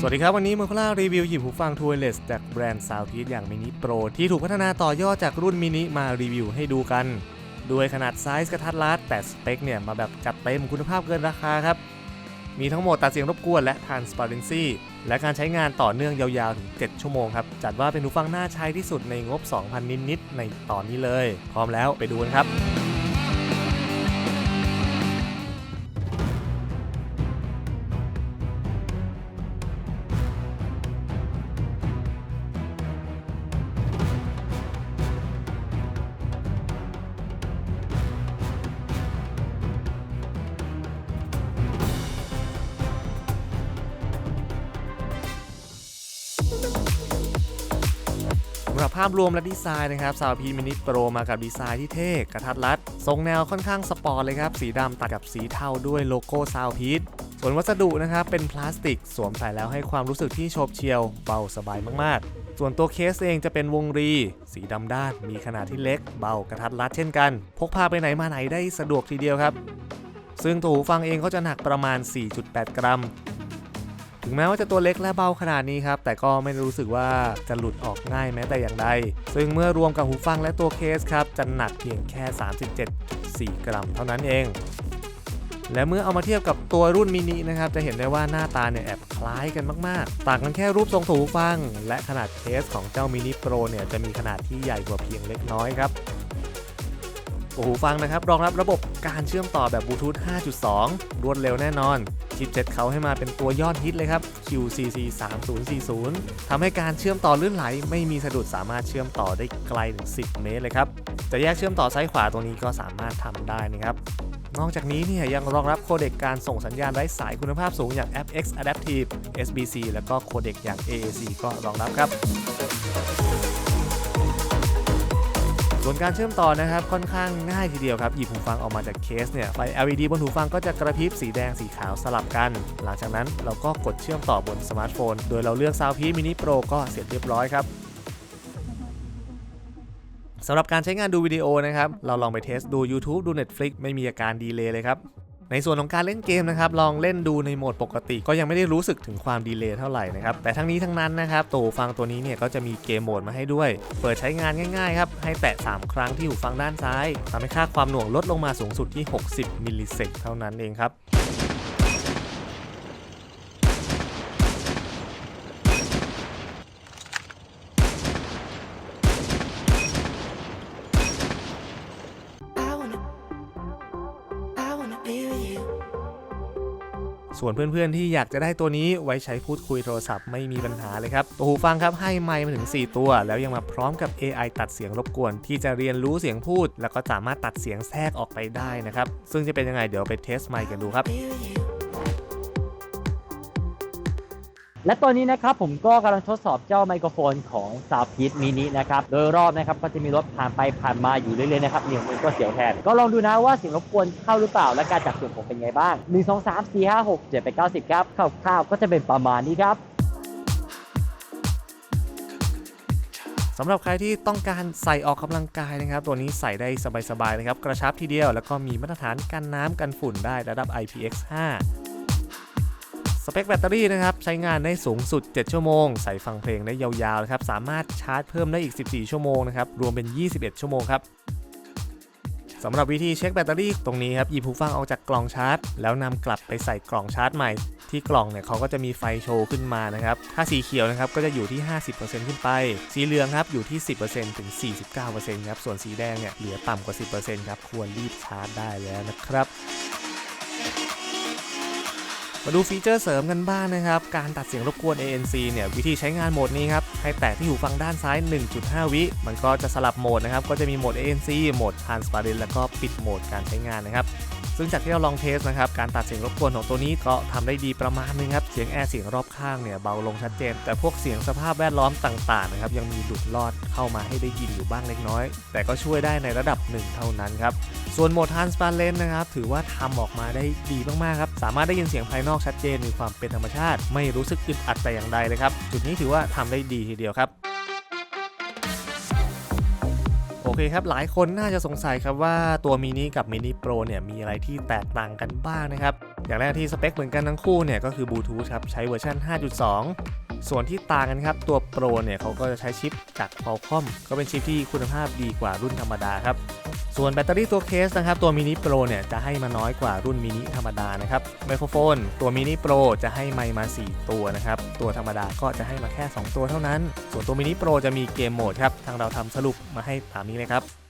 สวัสดีครับ วันนี้มือคล่ารีวิวหยิบหูฟัง t w i r e l e s s จากแบรนด์ Soundpeace อย่าง Mini Pro ที่ถูกพัฒนาต่อยอดจากรุ่นมินิมารีวิวให้ดูกัน ด้วยขนาดไซส์กระทัดรัดแต่สเปคเนี่ยมาแบบจัดเต็มคุณภาพเกินราคาครับ มีทั้งหมดตัดเสียงรบกวนและ Transparency และการใช้งานต่อเนื่องยาวๆ ถึง 7 ชั่วโมงครับ จัดว่าเป็นหูฟังน่าใช้ที่สุดในงบ 2,000 นิดๆในตอนนี้เลย พร้อมแล้วไปดูกันครับำหรับภาพรวมและดีไซน์นะครับ s o u n d p มินิโปรมากับดีไซน์ที่เท่กระทัดรัด ทรงแนวค่อนข้างสปอร์ตเลยครับ สีดำตัดกับสีเทาด้วยโลโก้ s o u n d p ส่วนวัสดุนะครับเป็นพลาสติก สวมใส่แล้วให้ความรู้สึกที่โฉบเฉียว เบาสบายมากๆ ส่วนตัวเคสเองจะเป็นวงรี สีดำด้าน มีขนาดที่เล็ก เบากระทัดรัดเช่นกัน พกพาไปไหนมาไหนได้สะดวกทีเดียวครับซึ่งตัวหูฟังเองก็จะหนักประมาณ 4.8 กรัม ถึงแม้ว่าจะตัวเล็กและเบาขนาดนี้ครับ แต่ก็ไม่รู้สึกว่าจะหลุดออกง่ายแม้แต่อย่างใด ซึ่งเมื่อรวมกับหูฟังและตัวเคสครับ จะหนักเพียงแค่ 37.4 กรัมเท่านั้นเอง และเมื่อเอามาเทียบกับตัวรุ่นมินินะครับ จะเห็นได้ว่าหน้าตาเนี่ยแอบคล้ายกันมาก ๆ ต่างกันแค่รูปทรงหูฟัง และขนาดเคสของเจ้ามินิโปรเนี่ยจะมีขนาดที่ใหญ่กว่าเพียงเล็กน้อยครับหูฟังนะครับรองรับระบบการเชื่อมต่อแบบบลูทูธ 5.2 รวดเร็วแน่นอน ชิปเจ็ตเขาให้มาเป็นตัวยอดฮิตเลยครับ QCC 3040ทำให้การเชื่อมต่อลื่นไหล ไม่มีสะดุดสามารถเชื่อมต่อได้ไกลถึง 10 เมตรเลยครับ จะแยกเชื่อมต่อซ้ายขวาตรงนี้ก็สามารถทำได้นะครับนอกจากนี้เนี่ยยังรองรับโคเด็กการส่งสัญญาณไร้สายคุณภาพสูงอย่าง FX Adaptive SBC แล้วก็โคเด็กอย่าง AAC ก็รองรับครับ ส่วนการเชื่อมต่อนะครับค่อนข้างง่ายทีเดียวครับหยิบหูฟังออกมาจากเคสเนี่ยไฟ LED บนหูฟังก็จะกระพริบสีแดงสีขาวสลับกัน หลังจากนั้นเราก็กดเชื่อมต่อบนสมาร์ทโฟน โดยเราเลือกซาวพีมินิโปรก็เสร็จเรียบร้อยครับสำหรับการใช้งานดูวิดีโอนะครับ เราลองไปเทสดู YouTube ดู Netflix ไม่มีอาการดีเลย์เลยครับ ในส่วนของการเล่นเกมนะครับลองเล่นดูในโหมดปกติ ก็ยังไม่ได้รู้สึกถึงความดีเลย์เท่าไหร่นะครับแต่ทั้งนี้ทั้งนั้นนะครับตัวหูฟังตัวนี้เนี่ยก็จะมีเกมโหมดมาให้ด้วย เปิดใช้งานง่ายๆครับให้แตะ 3 ครั้งที่หูฟังด้านซ้ายทำให้ค่าความหน่วงลดลงมาสูงสุดที่ 60 มิลลิเซกเท่านั้นเองครับ ส่วนเพื่อนๆที่อยากจะได้ตัวนี้ไว้ใช้พูดคุยโทรศัพท์ไม่มีปัญหาเลยครับ ตัวหูฟังครับให้ไมค์มาถึง 4 ตัว แล้วยังมาพร้อมกับ AI ตัดเสียงรบกวน ที่จะเรียนรู้เสียงพูด แล้วก็สามารถตัดเสียงแทรกออกไปได้นะครับ ซึ่งจะเป็นยังไงเดี๋ยวไปเทสไมค์กันดูครับ และตอนนี้นะครับผมก็กำลังทดสอบเจ้าไมโครโฟนของ s o u n d p e a c e Mini นะครับ โดยรอบนะครับก็จะมีรถผ่านไปผ่านมาอยู่เรื่อยๆนะครับเนี่ยมันก็เสียวแทน ก็ลองดูนะว่าเสียงรบกวนเข้าหรือเปล่า และการจับเสียงผมเป็นไงบ้าง 1 2 3 4 5 6 7 8 9 10 ครับคร่าวๆก็จะเป็นประมาณนี้ครับสำหรับใครที่ต้องการใส่ออกกำลังกายนะครับ ตัวนี้ใส่ได้สบายๆนะครับ กระชับทีเดียว แล้วก็มีมาตรฐานกันน้ำกันฝุ่นได้ระดับ IPX5 เปคแบตเตอรี่นะครับใช้งานได้สูงสุด 7 ชั่วโมง ใส่ฟังเพลงได้ยาวๆนะครับสามารถชาร์จเพิ่มได้อีก 14 ชั่วโมงนะครับรวมเป็น 21 ชั่วโมงครับสำหรับวิธีเช็คแบตเตอรี่ตรงนี้ครับหยิบหูฟังออกจากกล่องชาร์จ แล้วนำกลับไปใส่กล่องชาร์จใหม่ ที่กล่องเนี่ยเขาก็จะมีไฟโชว์ขึ้นมานะครับ ถ้าสีเขียวนะครับก็จะอยู่ที่ 50%ขึ้นไป สีเหลืองครับอยู่ที่ 10%ถึง 49%ครับส่วนสีแดงเนี่ยเหลือต่ำกว่า 10%ครับควรรีบชาร์จได้แล้วนะครับ มาดูฟีเจอร์เสริมกันบ้างนะครับ การตัดเสียงรบกวน ANC เนี่ยวิธีใช้งานโหมดนี้ครับ ให้แตะที่หูฟังด้านซ้าย 1.5 วิ มันก็จะสลับโหมดนะครับ ก็จะมีโหมด ANC โหมด Transparent แล้วก็ปิดโหมดการใช้งานนะครับ ซึ่งจากที่เราลองเทสนะครับการตัดเสียงรบกวนของตัวนี้ก็ทำได้ดีประมาณนึงครับเสียงแอร์เสียงรอบข้างเนี่ยเบาลงชัดเจน แต่พวกเสียงสภาพแวดล้อมต่างๆนะครับยังมีหลุดลอดเข้ามาให้ได้ยินอยู่บ้างเล็กน้อย แต่ก็ช่วยได้ในระดับหนึ่งเท่านั้นครับส่วนโหมด Transparent นะครับถือว่าทำออกมาได้ดีมากๆครับสามารถได้ยินเสียงภายนอกชัดเจนมีความเป็นธรรมชาติ ไม่รู้สึกอึดอัดแต่อย่างใดเลยครับจุดนี้ถือว่าทำได้ดีทีเดียวครับ เคครับ หลายคนน่าจะสงสัยครับว่าตัวมินิกับมินิโปรเนี่ยมีอะไรที่แตกต่างกันบ้างนะครับ อย่างแรกที่สเปคเหมือนกันทั้งคู่เนี่ยก็คือบลูทูธครับ ใช้เวอร์ชัน5.2 ส่วนที่ต่างกันครับ ตัวโปรเนี่ยเขาก็จะใช้ชิปจาก Qualcomm ก็เป็นชิปที่คุณภาพดีกว่ารุ่นธรรมดาครับ ส่วนแบตเตอรี่ตัวเคสนะครับตัวมินิโปรเนี่ยจะให้มาน้อยกว่ารุ่นมินิธรรมดานะครับไมโครโฟน ตัวมินิโปรจะให้ไมค์มา 4 ตัวนะครับตัวธรรมดาก็จะให้มาแค่ 2 ตัวเท่านั้น ส่วนตัวมินิโปรจะมีเกมโหมดครับทางเราทำสรุปมาให้ตามนี้เลยครับ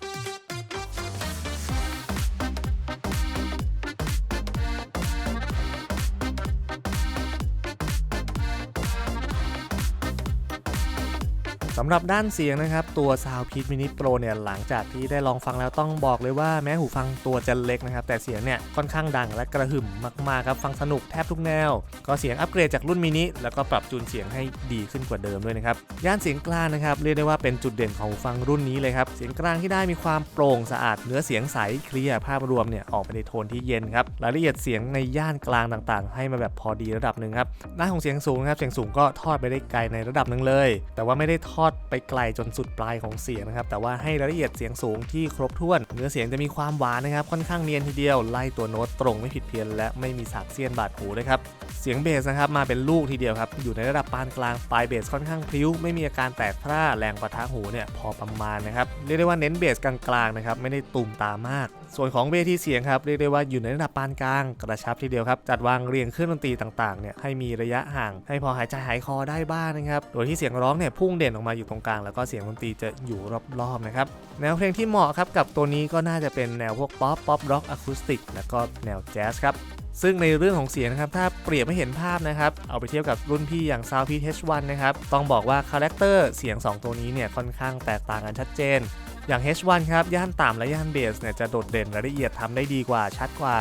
สำหรับด้านเสียงนะครับ ตัว Soundpeak Mini Pro เนี่ยหลังจากที่ได้ลองฟังแล้วต้องบอกเลยว่าแม้หูฟังตัวจะเล็กนะครับ แต่เสียงเนี่ยค่อนข้างดังและกระหึ่มมากๆครับฟังสนุกแทบทุกแนว ก็เสียงอัปเกรดจากรุ่นมินิแล้วก็ปรับจูนเสียงให้ดีขึ้นกว่าเดิมด้วยนะครับย่านเสียงกลางนะครับเรียกได้ว่าเป็นจุดเด่นของหูฟังรุ่นนี้เลยครับเสียงกลางที่ได้มีความโปร่งสะอาดเนื้อเสียงใสเคลียร์ภาพรวมเนี่ยออกไปในโทนที่เย็นครับรายละเอียดเสียงในย่านกลางต่างๆ ให้มาแบบพอดีระดับหนึ่งครับด้านของเสียงสูงนะครับเสียงสูงก็ทอดไปได้ไกลในระดับหนึ่งเลย แต่ว่าไม่ได้ทอดไปไกลจนสุดปลายของเสียงนะครับ แต่ว่าให้รายละเอียดเสียงสูงที่ครบถ้วน เนื้อเสียงจะมีความหวานนะครับ ค่อนข้างเนียนทีเดียว ไล่ตัวโน้ตตรงไม่ผิดเพี้ยน และไม่มีสากเสี้ยนบาดหูด้วยครับ เสียงเบสนะครับมาเป็นลูกทีเดียวครับ อยู่ในระดับปานกลาง ปลายเบสค่อนข้างพลิ้ว ไม่มีอาการแตกพร่าแรงประทะหูเนี่ยพอประมาณนะครับ เรียกได้ว่าเน้นเบสกลางๆนะครับ ไม่ได้ตุ่มตามาก ส่วนของเวทีเสียงครับ เรียกได้ว่าอยู่ในระดับปานกลาง กระชับทีเดียวครับ จัดวางเรียงเครื่องดนตรีต่างๆเนี่ยให้มีระยะห่าง ให้พอหายใจหายคอได้บ้างนะครับ โดยที่เสียงร้องเนี่ยพุ่งเด่นออกมาอยู่ตรงกลางแล้วก็เสียงดนตรีจะอยู่รอบๆนะครับแนวเพลงที่เหมาะครับกับตัวนี้ก็น่าจะเป็นแนวพวกป๊อปป๊อปร็อกอะคูสติกแล้วก็แนวแจ๊สครับซึ่งในเรื่องของเสียงนะครับ ถ้าเปรียบไม่เห็นภาพนะครับ เอาไปเทียบกับรุ่นพี่อย่าง Soundpeak H1 นะครับ ต้องบอกว่าคาแรคเตอร์เสียง 2 ตัวนี้เนี่ยค่อนข้างแตกต่างกันชัดเจน อย่าง H1 ครับ ย่านต่ำและย่านเบสเนี่ยจะโดดเด่นรายละเอียดทำได้ดีกว่าชัดกว่า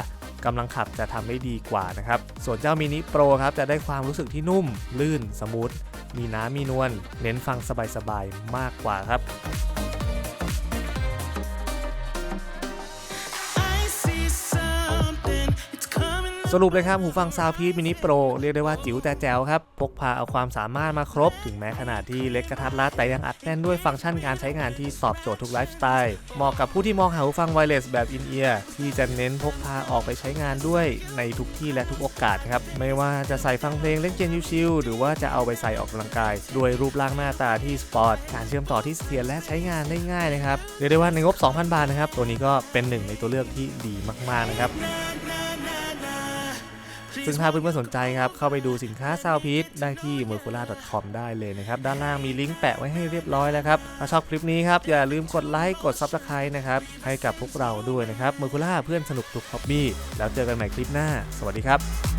กำลังขับจะทำได้ดีกว่านะครับ ส่วนเจ้ามินิโปรครับจะได้ความรู้สึกที่นุ่ม ลื่น สมูท มีน้ำมีนวลเน้นฟังสบายๆมากกว่าครับ สรุปเลยครับหูฟัง Soundpeak Mini Pro เรียกได้ว่าจิ๋วแต่แจ๋วครับ พกพาเอาความสามารถมาครบ ถึงแม้ขนาดที่เล็กกระทัดรัดแต่ยังอัดแน่นด้วยฟังก์ชันการใช้งานที่ตอบโจทย์ทุกไลฟ์สไตล์ เหมาะกับผู้ที่มองหาหูฟังไวเลสแบบอินเอียร์ที่จะเน้นพกพาออกไปใช้งานด้วยในทุกที่และทุกโอกาสครับ ไม่ว่าจะใส่ฟังเพลงเล่นเกมชิลๆหรือว่าจะเอาไปใส่ออกกำลังกาย ด้วยรูปร่างหน้าตาที่สปอร์ตการเชื่อมต่อที่เสถียรและใช้งานได้ง่ายนะครับเรียกได้ว่าในงบ 2,000 บาทนะครับตัวนี้ก็เป็นหนึ่งในตัวเลือกที่ดีมากๆนะครับ ซึ่งถ้าเพื่อนๆสนใจครับ เข้าไปดูสินค้าซาวพีทได้ที่ m e r c u l a c o m ได้เลยนะครับ ด้านล่างมีลิงก์แปะไว้ให้เรียบร้อยแล้วครับ ถ้าชอบคลิปนี้ครับ อย่าลืมกดไลค์กด s u b สไครต์นะครับ ให้กับพวกเราด้วยนะครับ m e r c u l a เพื่อนสนุกทุกฮอบบี้แล้วเจอกันใหม่คลิปหน้า สวัสดีครับ